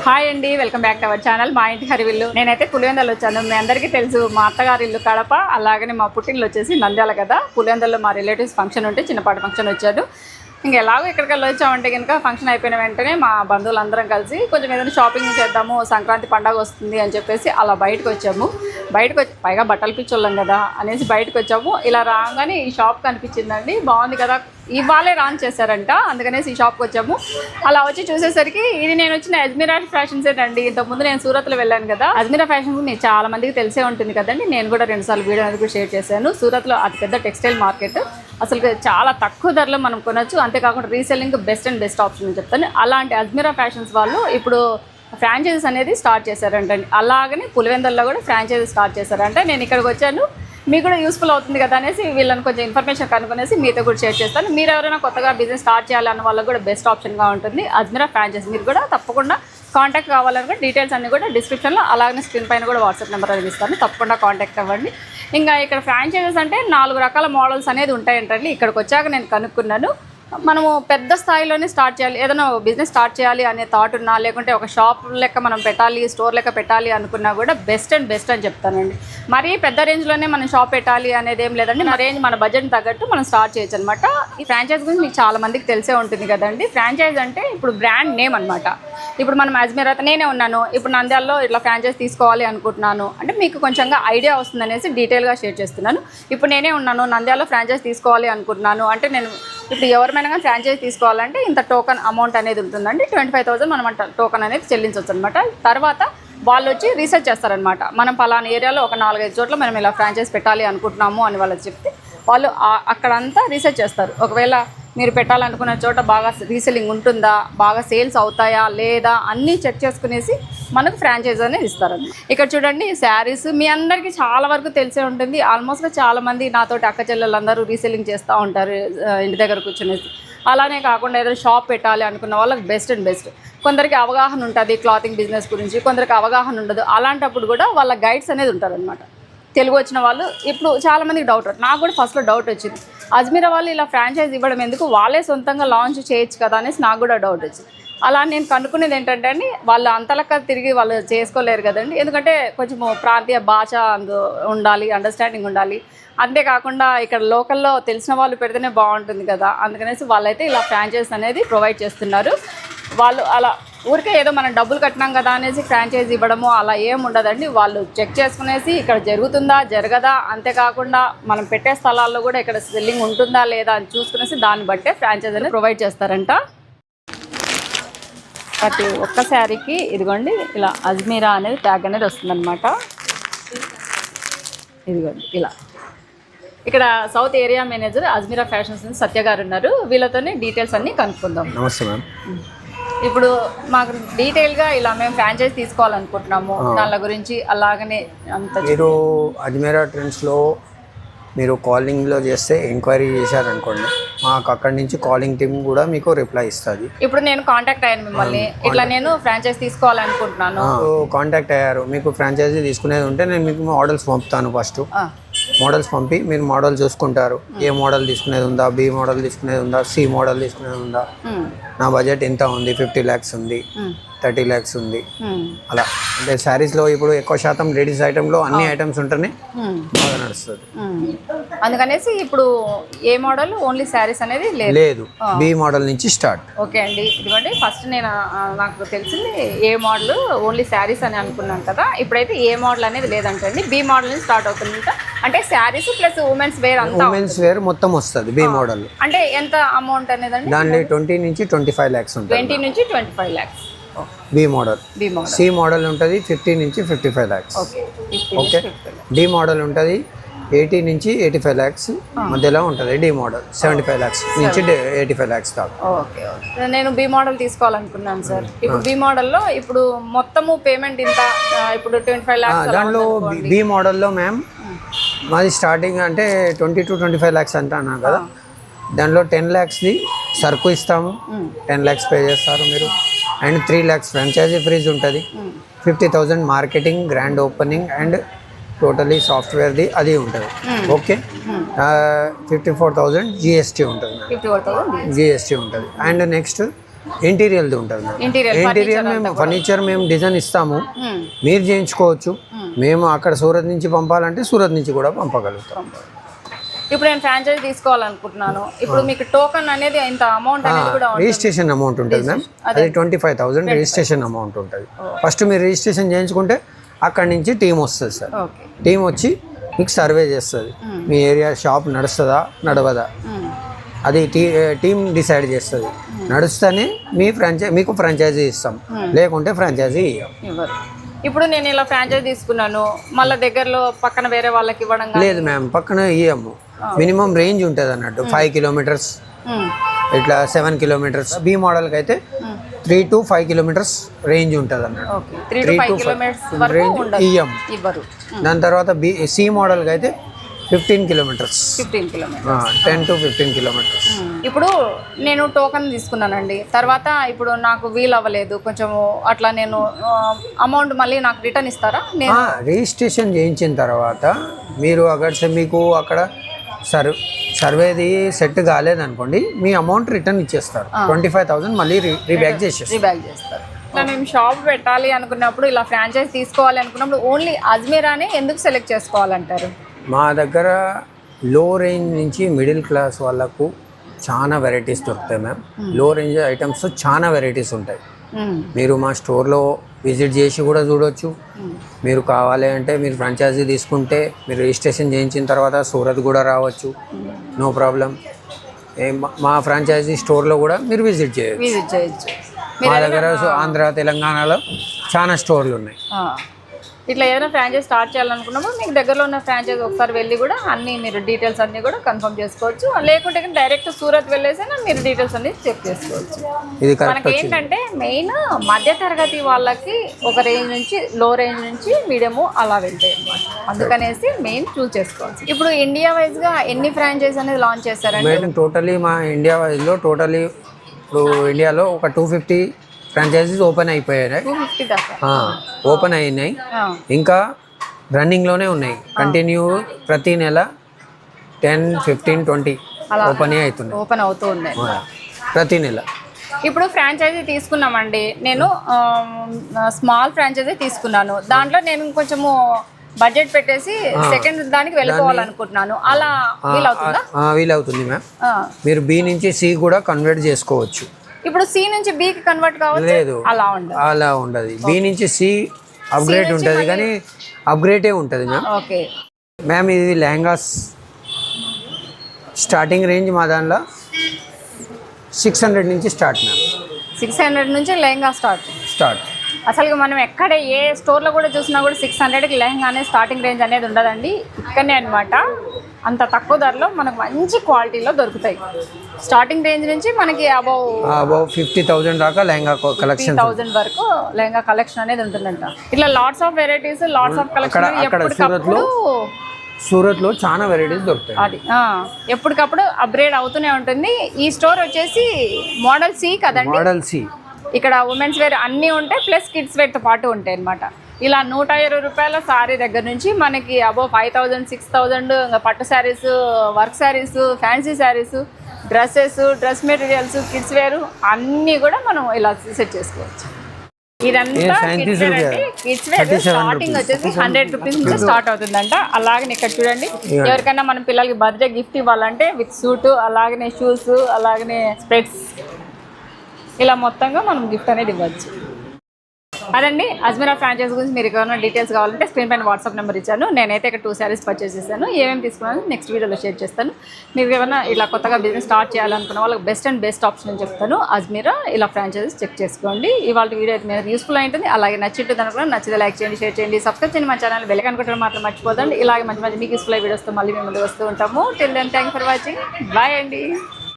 Hi అండి welcome back to our channel. మా ఇంటి హరివిల్లు. నేనైతే పులివెందలు వచ్చాను. మీ అందరికీ తెలుసు మా అత్తగారి ఇల్లు కడప అలాగనే మా పుట్టిల్లు వచ్చేసి నంద్యాల కదా. పులివెందల్లో మా రిలేటివ్స్ ఫంక్షన్ ఉంటే చిన్నపాటి ఫంక్షన్ వచ్చాడు ఇంక ఎలాగో ఇక్కడికి వెళ్ళి వచ్చామంటే కనుక ఫంక్షన్ అయిపోయిన వెంటనే మా బంధువులందరం కలిసి కొంచెం ఏదైనా షాపింగ్ చేద్దాము సంక్రాంతి పండగ వస్తుంది అని చెప్పేసి అలా బయటకు వచ్చాము. బయటకు వచ్చి పైగా బట్టలు పిచ్చోళ్ళం కదా అనేసి బయటకు వచ్చాము. ఇలా రాగానే ఈ షాప్ కనిపించిందండి. బాగుంది కదా ఇవాళే రాన్ చేశారంట అందుకనేసి ఈ షాప్కి వచ్చాము. అలా వచ్చి చూసేసరికి ఇది నేను వచ్చిన అజ్మీరా ఫ్యాషన్స్ అండి. ఇంతకుముందు నేను సూరత్లో వెళ్ళాను కదా. అజ్మీరా ఫ్యాషన్ మీకు చాలా మందికి తెలిసే ఉంటుంది కదండి. నేను కూడా రెండుసార్లు వీడియో అనేది షేర్ చేశాను. సూరత్లో అతిపెద్ద టెక్స్టైల్ మార్కెట్ అసలు చాలా తక్కువ ధరలో మనం కొనొచ్చు. అంతేకాకుండా reselling best and best option అని చెప్తాను. అలాంటి అజ్మీరా ఫ్యాషన్స్ వాళ్ళు ఇప్పుడు ఫ్రాంచైజీస్ అనేది స్టార్ట్ చేశారంటండి అలాగనే పులివెందల్లో కూడా ఫ్రాంచైజీ స్టార్ట్ చేశారంటే. నేను ఇక్కడికి వచ్చాను. మీకు కూడా యూస్ఫుల్ అవుతుంది కదా అనేసి వీళ్ళని కొంచెం ఇన్ఫర్మేషన్ కనుక్కునేసి మీతో కూడా షేర్ చేస్తాను. మీరు ఎవరైనా కొత్తగా బిజినెస్ స్టార్ట్ చేయాలన్న వాళ్ళకి కూడా బెస్ట్ ఆప్షన్గా ఉంటుంది. అజ్మీరా ఫ్రాంచైజ్ మీరు కూడా తప్పకుండా కాంటాక్ట్ కావాలనుకుంటే డీటెయిల్స్ అన్ని కూడా డిస్క్రిప్షన్లో అలాగే స్క్రీన్ పైన కూడా వాట్సాప్ నెంబర్ అందిస్తాను తప్పకుండా కాంటాక్ట్ అవ్వండి. ఇంకా ఇక్కడ ఫ్రాంచైజెస్ అంటే నాలుగు రకాల మోడల్స్ అనేది ఉంటాయంటండి. ఇక్కడికి వచ్చాక నేను కనుక్కున్నాను. మనము పెద్ద స్థాయిలోనే స్టార్ట్ చేయాలి. ఏదైనా బిజినెస్ స్టార్ట్ చేయాలి అనే థాట్ ఉన్నా లేకుంటే ఒక షాప్ లెక్క మనం పెట్టాలి స్టోర్ లెక్క పెట్టాలి అనుకున్నా కూడా బెస్ట్ అండ్ బెస్ట్ అని చెప్తానండి. మరీ పెద్ద రేంజ్లోనే మనం షాప్ పెట్టాలి అనేది ఏం లేదండి. మన రేంజ్ మన బడ్జెట్ తగ్గట్టు మనం స్టార్ట్ చేయొచ్చు అనమాట ఈ ఫ్రాంచైజ్ గురించి మీకు చాలా మందికి తెలిసే ఉంటుంది కదండి. ఫ్రాంచైజ్ అంటే ఇప్పుడు బ్రాండ్ నేమ్ అనమాట ఇప్పుడు మనం అజ్మీర్ అయితే నేనే ఉన్నాను. ఇప్పుడు నంద్యాలలో ఇట్లా ఫ్రాంచైజ్ తీసుకోవాలి అనుకుంటున్నాను. అంటే మీకు కొంచెంగా ఐడియా వస్తుంది అనేసి డీటెయిల్గా షేర్ చేస్తున్నాను. ఇప్పుడు నేనే ఉన్నాను నంద్యాలలో ఫ్రాంచైజ్ తీసుకోవాలి అనుకుంటున్నాను. అంటే నేను ఇప్పుడు ఎవరిమైనా కానీ ఫ్రాంచైజ్ తీసుకోవాలంటే ఇంత టోకన్ అమౌంట్ అనేది ఉంటుందండి. ట్వంటీ ఫైవ్ థౌసండ్ మనం టోకన్ అనేది చెల్లించవచ్చు అనమాట తర్వాత వాళ్ళు వచ్చి రీసెర్చ్ చేస్తారనమాట మనం పలానా ఏరియాలో ఒక నాలుగైదు చోట్ల మనం ఇలా ఫ్రాంచైజ్ పెట్టాలి అనుకుంటున్నాము అని వాళ్ళకి చెప్తే వాళ్ళు అక్కడంతా రీసెర్చ్ చేస్తారు. ఒకవేళ మీరు పెట్టాలనుకున్న చోట బాగా రీసెల్లింగ్ ఉంటుందా? బాగా సేల్స్ అవుతాయా? లేదా? అన్నీ చెక్ చేసుకునేసి మనకు ఫ్రాంచైజ్ అనేది ఇస్తారు. ఇక్కడ చూడండి శారీస్ మీ అందరికీ చాలా వరకు తెలిసే ఉంటుంది. ఆల్మోస్ట్గా చాలామంది నాతోటి అక్క చెల్లెలందరూ రీసెల్లింగ్ చేస్తూ ఉంటారు ఇంటి దగ్గర కూర్చునేసి. అలానే కాకుండా ఏదైనా షాప్ పెట్టాలి అనుకున్న వాళ్ళకి బెస్ట్ అండ్ బెస్ట్. కొందరికి అవగాహన ఉంటుంది క్లాతింగ్ బిజినెస్ గురించి కొందరికి అవగాహన ఉండదు. అలాంటప్పుడు కూడా వాళ్ళ గైడ్స్ అనేది ఉంటారనమాట తెలుగు వచ్చిన వాళ్ళు ఇప్పుడు చాలామందికి డౌట్ నాకు కూడా ఫస్ట్లో డౌట్ వచ్చింది. అజ్మీరా వాళ్ళు ఇలా ఫ్రాంచైజ్ ఇవ్వడం ఎందుకు? వాళ్ళే సొంతంగా లాంచ్ చేయొచ్చు కదా అనేసి నాకు కూడా డౌట్ వచ్చింది. అలా నేను కనుక్కునేది ఏంటంటే అండి వాళ్ళు అంతలక్క తిరిగి వాళ్ళు చేసుకోలేరు కదండి. ఎందుకంటే కొంచెం ప్రాంతీయ భాష ఉండాలి అండర్స్టాండింగ్ ఉండాలి. అంతేకాకుండా ఇక్కడ లోకల్లో తెలిసిన వాళ్ళు పెడితేనే బాగుంటుంది కదా. అందుకనేసి వాళ్ళైతే ఇలా ఫ్రాంచైజ్ అనేది ప్రొవైడ్ చేస్తున్నారు. వాళ్ళు అలా ఊరికే ఏదో మనం డబ్బులు కట్టినాం కదా అనేసి ఫ్రాంచైజ్ ఇవ్వడము అలా ఏం ఉండదండి. వాళ్ళు చెక్ చేసుకునేసి ఇక్కడ జరుగుతుందా జరగదా అంతేకాకుండా మనం పెట్టే స్థలాల్లో కూడా ఇక్కడ సెల్లింగ్ ఉంటుందా లేదా అని చూసుకునేసి దాన్ని బట్టే ఫ్రాంచైజ్ అనేది ప్రొవైడ్ చేస్తారంట. ప్రతి ఒక్క శారీకి ఇదిగోండి ఇలా అజ్మీరా అనేది ట్యాగ్ అనేది వస్తుందన్నమాట. ఇదిగోండి ఇలా. ఇక్కడ south area manager Ajmeera fashions Satya garu ఉన్నారు. వీళ్ళతోనే డీటెయిల్స్ అన్నీ కనుక్కుందాం. నమస్తే మ్యామ్. ఇప్పుడు మాకు డీటెయిల్గా ఇలా మేము ఫ్రాంచైజ్ తీసుకోవాలనుకుంటున్నాము. దాని గురించి అలాగనే అంత మీరు అజ్మీరా ట్రెండ్స్లో మీరు కాలింగ్లో చేస్తే ఎంక్వైరీ చేశారనుకోండి మాకు అక్కడి నుంచి కాలింగ్ టీమ్ కూడా మీకు రిప్లై ఇస్తుంది. ఇప్పుడు నేను కాంటాక్ట్ అయ్యాను మిమ్మల్ని. ఇట్లా నేను ఫ్రాంచైజ్ తీసుకోవాలనుకుంటున్నాను. కాంటాక్ట్ అయ్యారు. మీకు ఫ్రాంచైజీ తీసుకునేది ఉంటే నేను మీకు మోడల్స్ పంపుతాను ఫస్ట్ మోడల్స్ పంపి మీరు మోడల్ చూసుకుంటారు. ఏ మోడల్ తీసుకునేది ఉందా? బి మోడల్ తీసుకునేది ఉందా? సి మోడల్ తీసుకునేది ఉందా? నా బడ్జెట్ ఎంత ఉంది? ఫిఫ్టీ ల్యాక్స్ ఉంది. థర్టీ ల్యాక్స్ ఉంది. అలా. అంటే శారీస్లో ఇప్పుడు ఎక్కువ శాతం లేడీస్ ఐటెంలో అన్ని ఐటమ్స్ ఉంటేనే బాగా నడుస్తుంది. అందుకనేసి ఇప్పుడు ఏ మోడల్ ఓన్లీ శారీస్ అనేది లేదు. బి మోడల్ నుంచి స్టార్ట్ ఓకే అండి. ఇదిగోండి ఫస్ట్ నేను నాకు తెలిసింది ఏ మోడల్ ఓన్లీ శారీస్ అని అనుకున్నాను కదా. ఇప్పుడైతే ఏ మోడల్ అనేది లేదంటండి బి మోడల్ నుంచి స్టార్ట్ అవుతుందంట అంటే శారీస్ ప్లస్ ఉమెన్స్ వేర్ అంతా ఉమెన్స్ వేర్ మొత్తం వస్తుంది బి మోడల్ అంటే ఎంత అమౌంట్ దానిలో ట్వంటీ నుంచి ట్వంటీ ఫైవ్ ల్యాక్స్ ఉంటుంది. ట్వంటీ నుంచి twenty five lakhs B model C model ఉంటుంది ఫిఫ్టీ నుంచి fifty five lakhs okay D model ఉంటుంది ఎయిటీ నుంచి ఎయిటీ ఫైవ్ ల్యాక్స్ మధ్యలో ఉంటుంది D model seventy five lakhs నుంచి ఎయిటీ ఫైవ్ ల్యాక్స్ దాకా. నేను బి మోడల్ తీసుకోవాలనుకున్నాను సార్ ఇప్పుడు బి మోడల్లో ఇప్పుడు మొత్తము పేమెంట్ ఇంత ఇప్పుడు ట్వంటీ ఫైవ్ ల్యాక్స్ దాంట్లో బి మోడల్లో మ్యామ్ మాది స్టార్టింగ్ అంటే twenty two twenty five lakhs అంటున్నాను కదా. దాంట్లో టెన్ ల్యాక్స్ది సరుకు ఇస్తాము. టెన్ ల్యాక్స్ పే చేస్తారు మీరు. And three lakhs franchisee fees ఉంటుంది. Fifty thousand marketing grand opening and totally సాఫ్ట్వేర్ది అది ఉంటుంది. Okay? Fifty four thousand GST ఉంటుంది జిఎస్టీ ఉంటుంది. అండ్ నెక్స్ట్ ఇంటీరియర్ది ఉంటుంది ఇంటీరియర్ మేము ఫర్నిచర్ మేము డిజైన్ ఇస్తాము. Hmm. మీరు చేయించుకోవచ్చు. మేము అక్కడ సూరత్ నుంచి పంపాలంటే సూరత్ నుంచి కూడా పంపగలుగుతాం. ఇప్పుడు నేను ఫ్రాంచైజ్ తీసుకోవాలనుకుంటున్నాను. ఇప్పుడు మీకు టోకన్ అనేది ఇంత అమౌంట్ అనేది కూడా ఉంటుంది. రిజిస్ట్రేషన్ అమౌంట్ ఉంటుంది మ్యామ్ అది. Twenty five thousand registration amount ఉంటుంది. ఫస్ట్ మీరు రిజిస్ట్రేషన్ చేయించుకుంటే అక్కడి నుంచి టీం వస్తుంది సార్ టీం వచ్చి మీకు సర్వే చేస్తుంది. మీ ఏరియా షాప్ నడుస్తుందా నడవదా? అది టీ టీం డిసైడ్ చేస్తుంది. నడుస్తేనే మీ ఫ్రాంచై మీకు ఫ్రాంచైజీ ఇస్తాం. లేకుంటే ఫ్రాంచైజీ ఇవ్వం ఇప్పుడు నేను ఇలా ఫ్రాంచైజ్ తీసుకున్నాను మళ్ళీ దగ్గరలో పక్కన వేరే వాళ్ళకి ఇవ్వడం లేదు మ్యామ్ పక్కన ఇవ్వము మినిమం రేంజ్ ఉంటుంది అన్నట్టు. ఫైవ్ కిలోమీటర్స్ ఇట్లా సెవెన్ కిలోమీటర్స్ బి మోడల్కి అయితే three to five kilometres range ఉంటుంది అన్నట్టు. త్రీ టు ఫైవ్ రేంజ్ ఇయ్యం దాని తర్వాత బి సి మోడల్కి అయితే fifteen kilometres. Fifteen kilometres. Ten to fifteen kilometres. ఇప్పుడు నేను టోకన్ తీసుకున్నానండి. తర్వాత ఇప్పుడు నాకు వీల్ అవ్వలేదు. కొంచెం అట్లా నేను అమౌంట్ మళ్ళీ నాకు రిటర్న్ ఇస్తారా? నేను రిజిస్ట్రేషన్ చేయించిన తర్వాత మీరు అక్కడ మీకు అక్కడ సర్వ్ సర్వేది సెట్ కాలేదనుకోండి మీ అమౌంట్ రిటర్న్ ఇచ్చేస్తారు. ట్వంటీ ఫైవ్ థౌసండ్ మళ్ళీ రీబ్యాక్ చేసేస్తారు. రీబ్యాక్ చేస్తారు. ఇట్లా మేము షాప్ పెట్టాలి అనుకున్నప్పుడు ఇలా ఫ్రాంచైజ్ తీసుకోవాలి అనుకున్నప్పుడు ఓన్లీ అజ్మీరానే ఎందుకు సెలెక్ట్ చేసుకోవాలంటారు? మా దగ్గర లో రేంజ్ నుంచి మిడిల్ క్లాస్ వాళ్ళకు చాలా వెరైటీస్ దొరుకుతాయి మ్యామ్లో రేంజ్ ఐటమ్స్ చాలా వెరైటీస్ ఉంటాయి. మ్మ్. మీరు మా స్టోర్లో విజిట్ చేసి కూడా చూడొచ్చు. మీరు కావాలి అంటే మీరు ఫ్రాంచైజీ తీసుకుంటే మీరు రిజిస్ట్రేషన్ చేయించిన తర్వాత సూరత్ కూడా రావచ్చు. నో ప్రాబ్లం మా ఫ్రాంచైజీ స్టోర్లో కూడా మీరు విజిట్ చేయొచ్చు. విజిట్ చేయొచ్చు. మా దగ్గర ఆంధ్ర తెలంగాణలో చాలా స్టోర్లు ఉన్నాయి. ఇట్లా ఏదైనా ఫ్రాంచైజ్ స్టార్ట్ చేయాలనుకున్నప్పుడు మీకు దగ్గరలో ఉన్న ఫ్రాంచైజ్ ఒకసారి వెళ్ళి కూడా అన్ని మీరు డీటెయిల్స్ అన్ని కూడా కన్ఫర్మ్ చేసుకోవచ్చు. లేకుంటే డైరెక్ట్ సూరత్ వెళ్ళేసైనా మీరు డీటెయిల్స్ అన్ని చెక్ చేసుకోవచ్చు. మనకి ఏంటంటే మెయిన్ మధ్య తరగతి వాళ్ళకి ఒక రేంజ్ నుంచి లో రేంజ్ నుంచి మీడియము అలా వెళ్తాయి అన్నమాట. అందుకనేసి మెయిన్ చూస్ చేసుకోవచ్చు ఇప్పుడు ఇండియా వైజ్గా ఎన్ని ఫ్రాంచైజ్ అనేది లాంచ్ మేడం టోటలీ మా ఇండియా వైజ్లో టోటలీ ఇప్పుడు ఇండియాలో ఒక టూ ఫిఫ్టీ ఫ్రాంచైజీస్ ఓపెన్ అయిపోయాయి ఓపెన్ అయినాయి. ఇంకా రన్నింగ్లోనే ఉన్నాయి. కంటిన్యూ ప్రతి నెల టెన్ ఫిఫ్టీన్ ట్వంటీ ఓపెన్ అవుతున్నాయి. ఓపెన్ అవుతూ ఉన్నాయి. ప్రతి నెల. ఇప్పుడు ఫ్రాంచైజీ తీసుకున్నామండి. నేను స్మాల్ ఫ్రాంచైజీ తీసుకున్నాను. దాంట్లో నేను కొంచెము బడ్జెట్ పెట్టేసి సెకండ్ దానికి వెళ్ళిపోవాలనుకుంటున్నాను. అలా వీలవుతుందా? వీలవుతుంది మ్యామ్. మీరు బి నుంచి సి కూడా కన్వర్ట్ చేసుకోవచ్చు. ఇప్పుడు సి నుంచి బికి కన్వర్ట్ కావచ్చు లేదు. అలా ఉండదు. అలా ఉండదు. బి నుంచి సి అప్గ్రేడ్ ఉంటుంది కానీ అప్గ్రేడే ఉంటుంది మ్యామ్ ఓకే మ్యామ్ ఇది లెహంగాస్ స్టార్టింగ్ రేంజ్ మా దాంట్లో సిక్స్ హండ్రెడ్ నుంచి స్టార్ట్ మ్యామ్ సిక్స్ హండ్రెడ్ నుంచి లెహంగా స్టార్ట్ స్టార్ట్ అసలు మనం ఎక్కడ ఏ స్టోర్లో కూడా చూసినా కూడా సిక్స్ హండ్రెడ్కి లెహంగా అనేది స్టార్టింగ్ రేంజ్ అనేది ఉండదండి. ఇక్కడనే అనమాట అంత తక్కువ ధరలో మనకు మంచి క్వాలిటీలో దొరుకుతాయి. స్టార్టింగ్ రేంజ్ నుంచి మనకి అబౌవ్ అబౌవ్ ఫిఫ్టీ థౌజండ్ దాకా లెహంగా కలెక్షన్ థౌజండ్ వరకు లెహంగా కలెక్షన్ అనేది ఉంటుందంట. ఇట్లా lots of varieties lots of collection ఎప్పటికప్పుడు సూరత్లో చాలా వెరైటీస్ దొరుకుతాయి. అది ఎప్పటికప్పుడు అప్గ్రేడ్ అవుతూనే ఉంటుంది. ఈ స్టోర్ వచ్చేసి మోడల్ సి కదండి? మోడల్ సి ఇక్కడ ఉమెన్స్ వేర్ అన్నీ ఉంటాయి ప్లస్ కిడ్స్ వేర్తో పాటు ఉంటాయి అనమాట ఇలా నూట ఇరవై రూపాయల సారీ దగ్గర నుంచి మనకి above five thousand six thousand ఇంకా పట్టు saris work saris fancy saris dresses dress materials kids wear అన్నీ కూడా మనం ఇలా సెట్ చేసుకోవచ్చు. ఇదంతా కిడ్స్ వేర్ రూపాయ. అండి కిడ్స్ వేర్ 37 స్టార్టింగ్ వచ్చేసి హండ్రెడ్ రూపీస్ నుంచి స్టార్ట్ అవుతుందంట. అలాగే ఇక్కడ చూడండి. ఎవరికైనా మన పిల్లలకి బర్త్డే గిఫ్ట్ ఇవ్వాలంటే విత్ సూట్ అలాగనే షూస్ అలాగనే స్పెట్స్ ఇలా మొత్తంగా మనం గిఫ్ట్ అనేది ఇవ్వచ్చు. అదండి అజ్మీరా ఫ్రాంచైజ్ గురించి మీరు ఏమైనా డీటెయిల్స్ కావాలంటే స్క్రీన్ పైన వాట్సాప్ నెంబర్ ఇచ్చాను. నేనైతే ఇక్కడ టూ శారీస్ పర్చేస్ చేశాను. ఏమేమి తీసుకున్నాను నెక్స్ట్ వీడియోలో షేర్ చేస్తాను. మీరు ఏమైనా ఇలా కొత్తగా బిజినెస్ స్టార్ట్ చేయాలనుకున్న వాళ్ళకి బెస్ట్ అండ్ బెస్ట్ ఆప్షన్ అని చెప్తాను. అజ్మీరా ఇలా ఫ్రాంచైజెస్ చెక్ చేసుకోండి. ఇవాళ వీడియో అయితే మీరు యూస్ఫుల్ ఉంటుంది. అలాగే నచ్చింటుంది అనుకున్నా నచ్చితే లైక్ చేయండి షేర్ చేయండి సబ్స్క్రైబ్ చేయండి మా ఛానల్ వెళ్ళి అనుకుంటారు మాత్రం మర్చిపోదండి ఇలాగే మంచి మంచి మీకు యూస్ఫుల్ వీడియోస్తో మళ్ళీ మేము ముందు వస్తూ ఉంటాము. Till then thank for watching bye అండి.